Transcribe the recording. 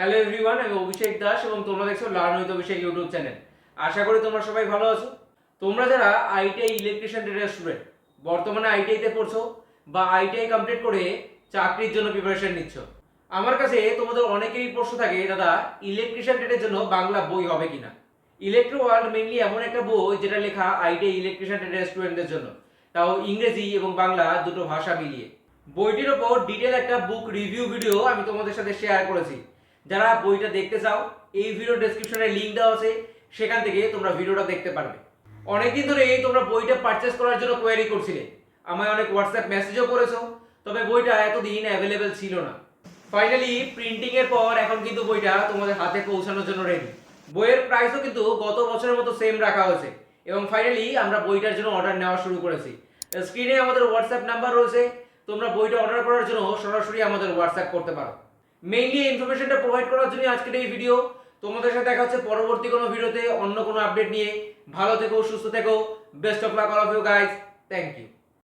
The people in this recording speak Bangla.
হ্যালো এভরিওয়ান আমি অভিষেক দাস এবং তোমরা দেখছ learn with Abhishek YouTube channel আশা করি তোমরা সবাই ভালো আছো। তোমরা যারা আইটিআই ইলেকট্রিশিয়ান ট্রেডার স্টুডেন্ট বর্তমানে আইটিআইতে পড়ছো বা আইটিআই কমপ্লিট করে চাকরির জন্য প্রিপারেশন নিচ্ছ, আমার কাছে তোমাদের অনেকেরই প্রশ্ন থাকে, দাদা ইলেকট্রিশিয়ান ট্রেডের জন্য বাংলা বই হবে কিনা? ইলেকট্রো ওয়ার্ল্ড মেইনলি এমন একটা বই যেটা লেখা আইটিআই ইলেকট্রিশিয়ান ট্রেডার স্টুডেন্টদের জন্য। তাও ইংরেজি এবং বাংলা দুটো ভাষা মিলিয়ে। বইটির ওপর ডিটেল একটা বুক রিভিউ ভিডিও আমি তোমাদের সাথে শেয়ার করেছি। যারা বইটা দেখতে চাও, এই ভিডিও ডেসক্রিপশনে লিংক দেওয়া আছে, সেখান থেকে তোমরা ভিডিওটা দেখতে পারবে। অনেকদিন ধরে এই তোমরা বইটা পারচেস করার জন্য কোয়ারি করছিলে। আমায় অনেক হোয়াটসঅ্যাপ মেসেজও করেছ, তবে বইটা এতদিন অ্যাভেলেবেল ছিল না। ফাইনালি প্রিন্টিং এর পর এখন কিন্তু বইটা তোমাদের হাতে পৌঁছানোর জন্য রেডি বইয়ের প্রাইসও কিন্তু গত বছরের মতো সেম রাখা হয়েছে। এবং ফাইনালি আমরা বইটার জন্য অর্ডার নেওয়া শুরু করেছি। স্ক্রিনে আমাদের হোয়াটসঅ্যাপ নাম্বার রয়েছে, তোমরা বইটা অর্ডার করার জন্য সরাসরি আমাদের হোয়াটসঅ্যাপ করতে পারো। মেইনলি এই ইনফরমেশনটা প্রোভাইড করার জন্য আজকের এই ভিডিও তোমাদের সাথে দেখা হচ্ছে পরবর্তী কোনো ভিডিওতে অন্য কোনো আপডেট নিয়ে। ভালো থেকো, সুস্থ থেকো। Best of luck all of you guys thank you